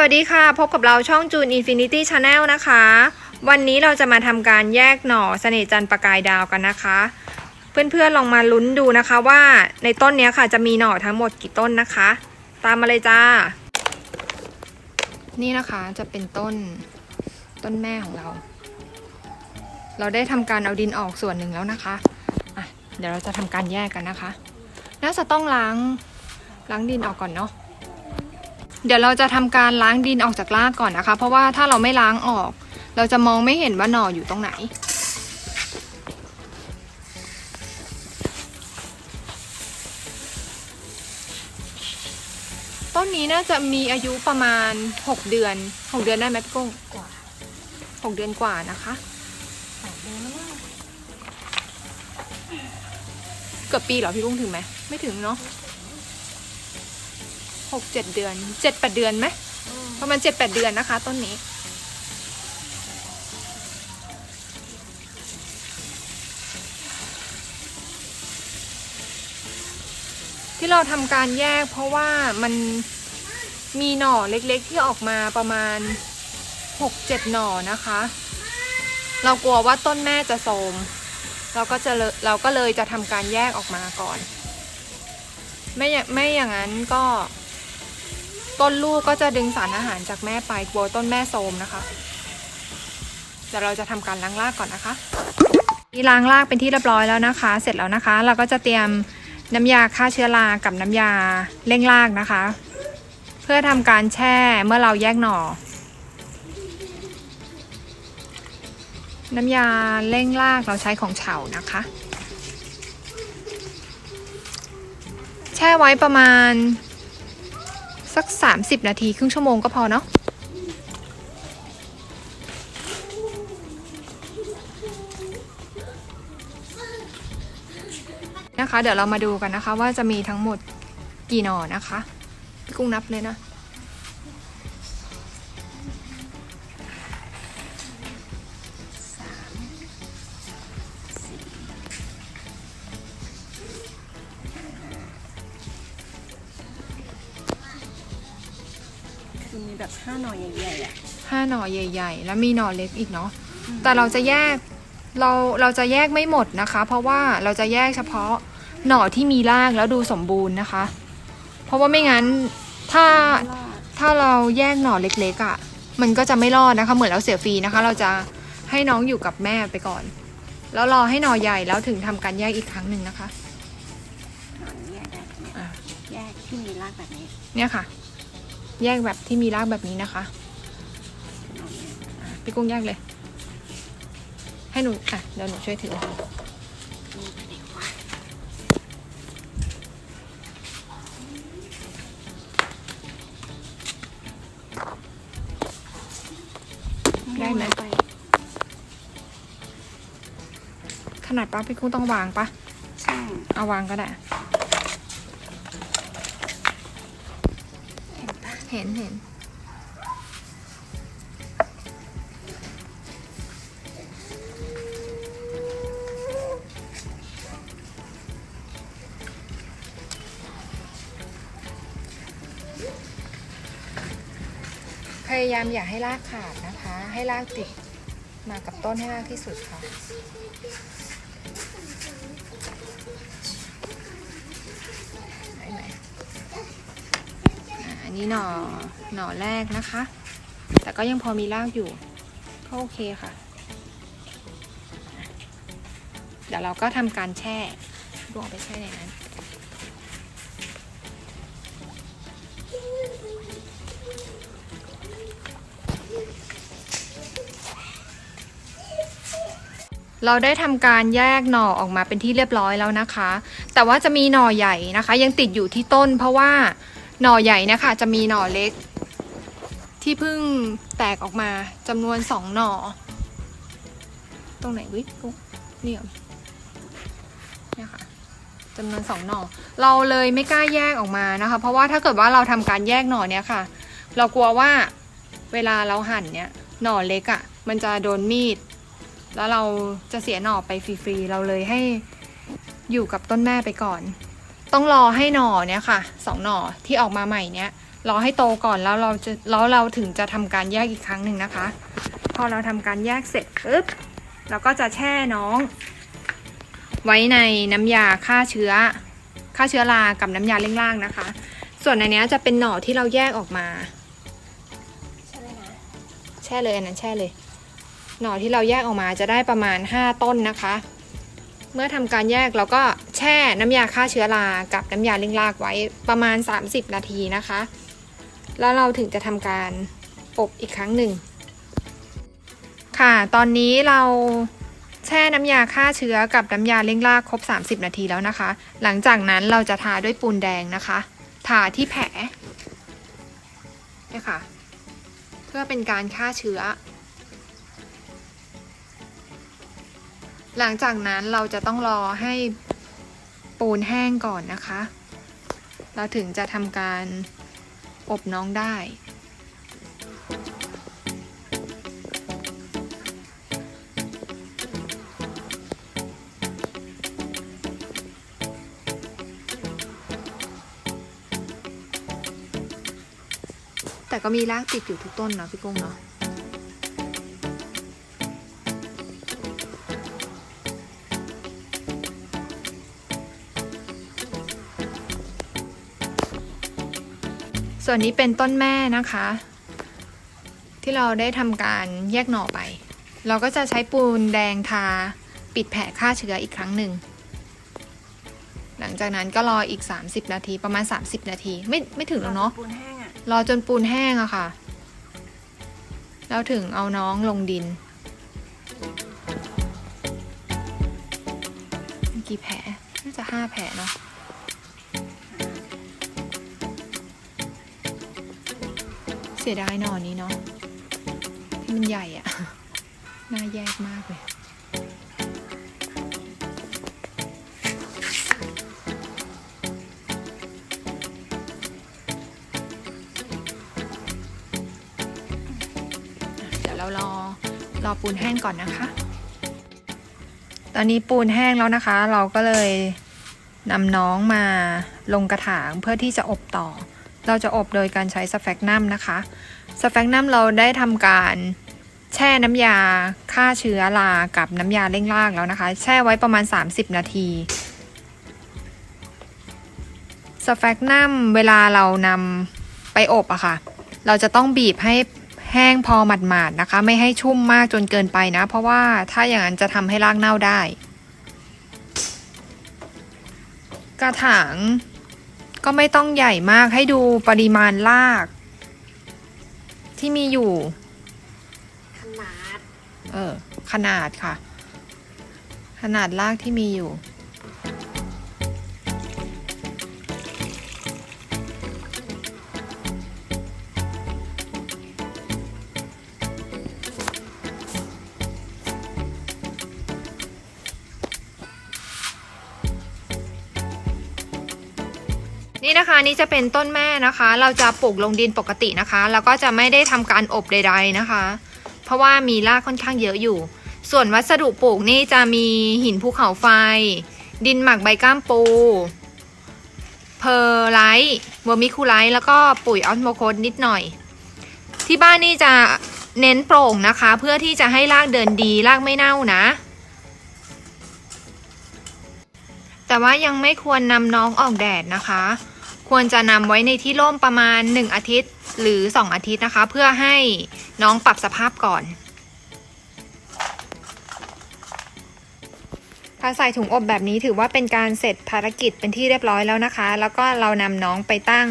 วัสดีค่ะ พบกับเราช่องจูน Infinity Channel นะคะ วันนี้เราจะมาทำการแยกหน่อเสน่จันประกายดาวกันนะคะ เพื่อนๆลองมาลุ้นดูนะคะว่าในต้นนี้ค่ะจะมีหน่อทั้งหมดกี่ต้นนะคะ ตามมาเลยจ้า นี่นะคะจะเป็นต้นต้นแม่ของเรา เราได้ทำการเอาดินออกส่วนหนึ่งแล้วนะคะะเดี๋ยวเราจะทำการแยกกันนะคะ น่าจะต้องล้างล้างดินออกก่อนเนาะ เดี๋ยวเราจะทำการล้างดินออกจากรากก่อนนะคะ เพราะว่าถ้าเราไม่ล้างออก เราจะมองไม่เห็นว่าหน่ออยู่ตรงไหน ต้นนี้น่าจะมีอายุประมาณ 6 เดือน 6 เดือนได้ไหมพี่กุ้งกว่า6เดือนกว่านะคะเกือบปีเหรอพี่กุ้งถึงไหมไม่ถึงเนาะ กเจ็ดเดือนเจ็ดแปดเดือนไหมประมาณเจ็ดแปดเดือนนะคะ ต้นนี้ ที่เราทำการแยกเพราะว่ามันมีหน่อเล็กๆที่ออกมาประมาณหกเจ็ดหน่อนะคะ เรากลัวว่าต้นแม่จะโทมเราก็จะเราก็เลยจะทำการแยกออกมาก่อน ไม่ไม่อย่างนั้นก็ ต้นลูกก็จะดึงสารอาหารจากแม่ไปกลัวต้นแม่โทมนะคะเดี๋ยวเราจะทำการล้างรากก่อนนะคะนี่ล้างรากเป็นที่เรียบร้อยแล้วนะคะ เสร็จแล้วนะคะ เราก็จะเตรียมน้ำยาฆ่าเชื้อรากับน้ำยาเร่งรากนะคะ เพื่อทำการแช่เมื่อเราแยกหน่อ น้ำยาเร่งรากเราใช้ของเฉานะคะ แช่ไว้ประมาณ สัก 30 นาที ครึ่งชั่วโมงก็พอเนาะนะคะ เดี๋ยวเรามาดูกันนะคะ ว่าจะมีทั้งหมดกี่หน่อนะคะพี่กุ้งนับเลยนะ แบบห้าหน่อยใหญ่ๆอะห้าหน่อใหญ่ ๆ แล้วมีหน่อเล็กอีกเนาะแต่เราจะแยกเราเราจะแยกไม่หมดนะคะ เพราะว่าเราจะแยกเฉพาะหน่อที่มีรากแล้วดูสมบูรณ์นะคะ เพราะว่าไม่งั้นถ้าถ้าเราแยกหน่อเล็กๆอะ่ะ มันก็จะไม่รอดนะคะ เหมือนเราเสียฟรีนะคะ เราจะให้น้องอยู่กับแม่ไปก่อน แล้วรอให้หน่อใหญ่แล้วถึงทำการแยกอีกครั้งหนึ่งนะคะหน่อยแยกได้แบบเนี้ยอะแยกที่มีรากแบบนี้เนี่ยค่ะ แยกแบบที่มีรากแบบนี้นะคะหน่อยเนี่ยอะพี่กุ้งแยกเลย ให้หนูอะเดี๋ยวหนูช่วยถือนี่ไปไหนวะได้ไหมปขนาดป้าพี่กุ้งต้องวางปะใช่เอาวางก็ได้ ห็นเห็นเห็นพยายามอย่าให้รากขาดนะคะ ให้รากติดมากับต้นให้มากที่สุดค่ะ ไหนไหน อันนี้หน่อหน่อแรกนะคะ แต่ก็ยังพอมีรากอยู่ ก็โอเคค่ะ เดี๋ยวเราก็ทำการแช่ลวงไปแช่ในนั้นเราได้ทำการแยกหน่อออกมาเป็นที่เรียบร้อยแล้วนะคะ แต่ว่าจะมีหน่อใหญ่นะคะ ยังติดอยู่ที่ต้นเพราะว่า หน่อใหญ่นะคะจะมีหน่อเล็ก ที่เพิ่งแตกออกมาจำนวนสองหน่อ ตรงไหนวิปุ๊นี่เหรอเนี่ยค่ะจำนวนสองหน่อ เราเลยไม่กล้าแยกออกมานะคะ เพราะว่าถ้าเกิดว่าเราทำการแยกหน่อเนี้ยค่ะ เรากลัวว่าเวลาเราหั่นเนี้ยหน่อเล็กอะ่ะ มันจะโดนมีด แล้วเราจะเสียหน่อไปฟรีๆ เราเลยให้อยู่กับต้นแม่ไปก่อน ต้องรอให้หน่อเนี้ยค่ะสองหน่อที่ออกมาใหม่เนี้ยรอให้โตก่อนแล้วเราจะแล้วเราถึงจะทำการแยกอีกครั้งหนึ่งนะคะ พอเราทำการแยกเสร็จปุ๊บเราก็จะแช่น้อง ไว้ในน้ำยาฆ่าเชื้อฆ่าเชื้อรากับน้ำยาเร่งล่างนะคะ ส่วนอันเนี้ยจะเป็นหน่อที่เราแยกออกมาใช่ไหมนะแช่เลยอันนั้นแช่เลย หน่อที่เราแยกออกมาจะได้ประมาณ 5 ต้นนะคะ เมื่อทำการแยกเราก็แช่น้ำยาฆ่าเชื้อรา กับน้ำยาเร่งรากไว้ประมาณ 30 นาทีนะคะ แล้วเราถึงจะทำการอบอีกครั้งหนึ่ง ค่ะ ตอนนี้เราแช่น้ำยาฆ่าเชื้อกับน้ำยาเร่งรากครบ 30 นาทีแล้วนะคะ หลังจากนั้นเราจะทาด้วยปูนแดงนะคะ ทาที่แผลเนี่ยค่ะ เพื่อเป็นการฆ่าเชื้อ หลังจากนั้นเราจะต้องรอให้ปูนแห้งก่อนนะคะ เราถึงจะทำการอบน้องได้แต่ก็มีรากติดอยู่ทุกต้นเนาะพี่กุ้งเนาะ ส่วนนี้เป็นต้นแม่นะคะ ที่เราได้ทำการแยกหน่อไป เราก็จะใช้ปูนแดงทาปิดแผลฆ่าเชื้ออีกครั้งหนึ่ง หลังจากนั้นก็รออีก 30 นาทีประมาณ 30 นาที ไม่ไม่ถึงแล้วเนาะปูนแห้งอะรอจนปูนแห้งอะค่ะ แล้วถึงเอาน้องลงดินกี่แผลน่าจะห้าแผลเนาะ สียดายหนอนนี้เนาะที่มันใหญ่อะน่าแยกมากเลยเดี๋ยวเรารอรอปูนแห้งก่อนนะคะ ตอนนี้ปูนแห้งแล้วนะคะ เราก็เลยนำน้องมาลงกระถางเพื่อที่จะอบต่อ เราจะอบโดยการใช้สแฟกนัมนะคะสแฟกนัมเราได้ทำการแช่น้ำยาฆ่าเชื้อรากับน้ำยาเร่งรากแล้วนะคะ แช่ไว้ประมาณ 30 นาทีสแฟกนัมเวลาเรานำไปอบอะค่ะ เราจะต้องบีบให้แห้งพอหมาดๆนะคะ ไม่ให้ชุ่มมากจนเกินไปนะ เพราะว่าถ้าอย่างนั้นจะทำให้รากเน่าได้ กระถาง ก็ไม่ต้องใหญ่มากให้ดูปริมาณราก ที่มีอยู่ ขนาด เออ ขนาดค่ะ ขนาดรากที่มีอยู่ นี่นะคะนี่จะเป็นต้นแม่นะคะ เราจะปลูกลงดินปกตินะคะ แล้วก็จะไม่ได้ทำการอบใด ๆนะคะ เพราะว่ามีรากค่อนข้างเยอะอยู่ ส่วนวัสดุปลูกนี่จะมีหินภูเขาไฟ ดินหมักใบก้ามปูเพอร์ไลท์เวอร์มิคูไลท์แล้วก็ปุ๋ยออสโมโคสนิดหน่อย ที่บ้านนี่จะเน้นโปร่งนะคะ เพื่อที่จะให้รากเดินดีรากไม่เน่านะ แต่ว่ายังไม่ควรนำน้องออกแดดนะคะ ควรจะนำไว้ในที่ร่มประมาณ 1 อาทิตย์ หรือ 2 อาทิตย์นะคะ เพื่อให้น้องปรับสภาพก่อน ถ้าใส่ถุงอบแบบนี้ถือว่าเป็นการเสร็จภารกิจเป็นที่เรียบร้อยแล้วนะคะ แล้วก็เรานำน้องไปตั้ง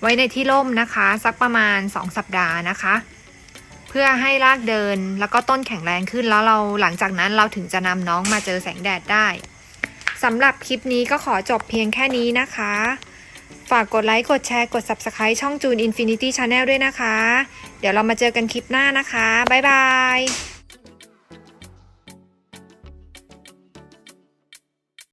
ไว้ในที่ร่มนะคะ สักประมาณ 2 สัปดาห์นะคะ เพื่อให้รากเดินแล้วก็ต้นแข็งแรงขึ้นแล้วเราหลังจากนั้นเราถึงจะนำน้องมาเจอแสงแดดได้สำหรับคลิปนี้ก็ขอจบเพียงแค่นี้นะคะ ฝากกดไลค์ กดแชร์ กด Subscribe ช่องจูน Infinity Channel ด้วยนะคะ เดี๋ยวเรามาเจอกันคลิปหน้านะคะ บ๊ายบาย